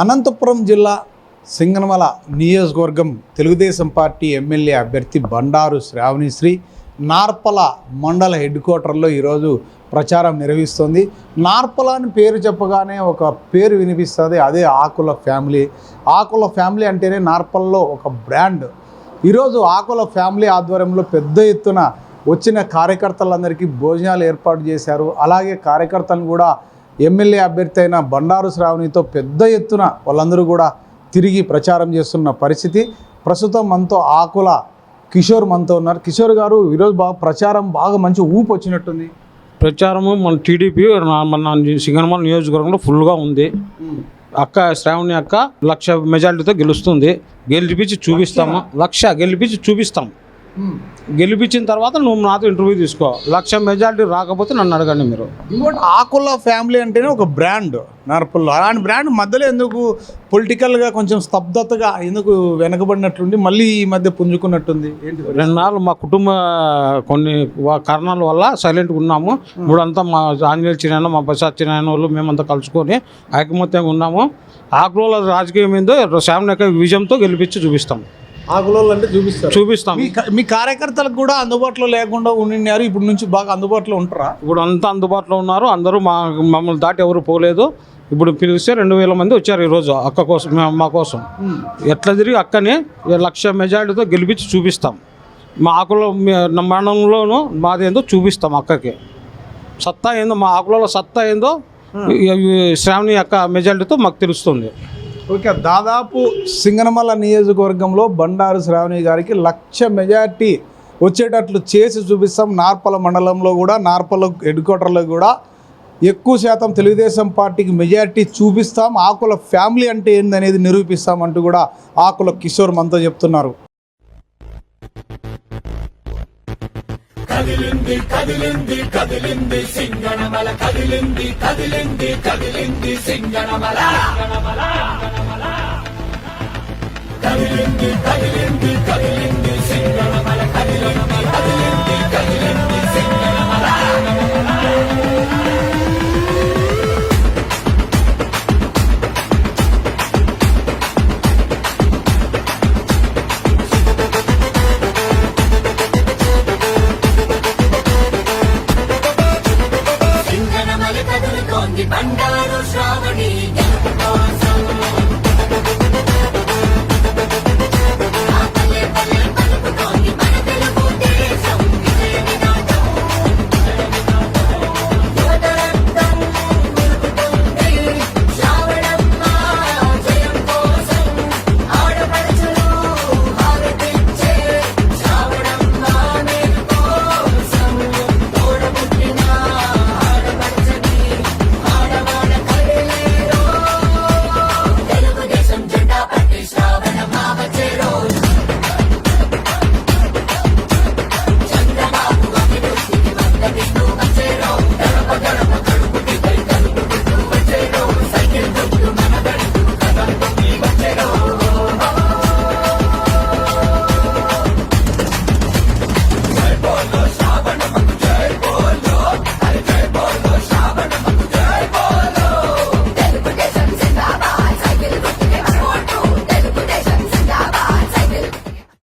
అనంతపురం జిల్లా సింగనమల నియోజకవర్గం Telugu Desam party MLA అభ్యర్థి బండారు శ్రావణిశ్రీ నార్పల మండల హెడ్ క్వార్టర్లో ఈరోజు ప్రచారం నిర్వహిస్తోంది. నార్పల అని పేరు చెప్పగానే ఒక పేరు వినిపిస్తుంది అదే ఆకుల ఫ్యామిలీ. ఆకుల ఫ్యామిలీ అంటేనే నార్పల్లో ఒక బ్రాండ్. ఈరోజు ఆకుల ఫ్యామిలీ ఆధ్వర్యంలో పెద్ద ఎత్తున వచ్చిన కార్యకర్తలందరికీ భోజనాలు ఏర్పాటు చేశారు. అలాగే కార్యకర్తలను కూడా ఎమ్మెల్యే అభ్యర్థి అయిన బండారు శ్రావణితో పెద్ద ఎత్తున వాళ్ళందరూ కూడా తిరిగి ప్రచారం చేస్తున్న పరిస్థితి. ప్రస్తుతం మనతో ఆకుల కిషోర్ మనతో ఉన్నారు. కిషోర్ గారు ఈరోజు బాగా ప్రచారం బాగా మంచి ఊపు వచ్చినట్టుంది. ప్రచారము మన టీడీపీ మన సింగనమల నియోజకవర్గంలో ఫుల్గా ఉంది. అక్క శ్రావణి అక్క లక్ష మెజారిటీతో గెలుస్తుంది. గెలిపించి చూపిస్తాము. లక్ష? గెలిపించి చూపిస్తాం గెలిపించిన తర్వాత నువ్వు నాతో ఇంటర్వ్యూ తీసుకో. లక్ష మెజారిటీ రాకపోతే నన్ను అడగండి మీరు. ఇంకోటి ఆకుల ఫ్యామిలీ అంటేనే ఒక బ్రాండ్ నార్పల్లో. అలాంటి బ్రాండ్ మధ్యలో ఎందుకు పొలిటికల్గా కొంచెం స్తబ్దతగా ఎందుకు వెనకబడినట్లుండి మళ్ళీ ఈ మధ్య పుంజుకున్నట్టుంది? ఏంటి? రెండు నాళ్ళు మా కుటుంబ కొన్ని కారణాల వల్ల సైలెంట్గా ఉన్నాము. ఇప్పుడంతా మా ఆంజనేయ చిన్న మా ప్రసాద్ చిన్న వాళ్ళు మేమంతా కలుసుకొని ఐకమత్యంగా ఉన్నాము. ఆకుల రాజకీయం ఏందో శ్యామ్ యొక్క విజయంతో గెలిపించి చూపిస్తాం ఆకులో అంటే చూపిస్తారు. చూపిస్తాం. మీ కార్యకర్తలకు కూడా అందుబాటులో లేకుండా ఉండినారు ఇప్పుడు నుంచి బాగా అందుబాటులో ఉంటారా? ఇప్పుడు అంతా అందుబాటులో ఉన్నారు అందరూ మా మమ్మల్ని దాటి ఎవరు పోలేదు. ఇప్పుడు పిలిస్తే రెండు వేల మంది వచ్చారు ఈరోజు అక్క కోసం మా- కోసం. ఎట్లా తిరిగి అక్కని లక్ష మెజారిటీతో గెలిపించి చూపిస్తాం. మా ఆకులో మండలంలోనూ మాది ఏందో చూపిస్తాం అక్కకి. సత్తా ఏందో మా ఆకులలో సత్తా ఏందో ఈ శ్రావణి అక్క మెజారిటీతో మాకు తెలుస్తుంది. ఓకే దాదాపు సింగనమల నియోజకవర్గంలో బండారు శ్రావణి గారికి లక్ష మెజార్టీ వచ్చేటట్లు చేసి చూపిస్తాం. నార్పల మండలంలో కూడా నార్పల హెడ్ క్వార్టర్లో కూడా ఎక్కువ శాతం తెలుగుదేశం పార్టీకి మెజార్టీ చూపిస్తాం. ఆకుల ఫ్యామిలీ అంటే ఏందనేది నిరూపిస్తాం అంటూ కూడా ఆకుల కిషోర్ మనతో చెప్తున్నారు. கதிலிந்து கதிலிந்து கதிலிந்து சிங்கனமல கதிலிந்து கதிலிந்து கதிலிந்து சிங்கனமல. கதிலிந்து கதிலிந்து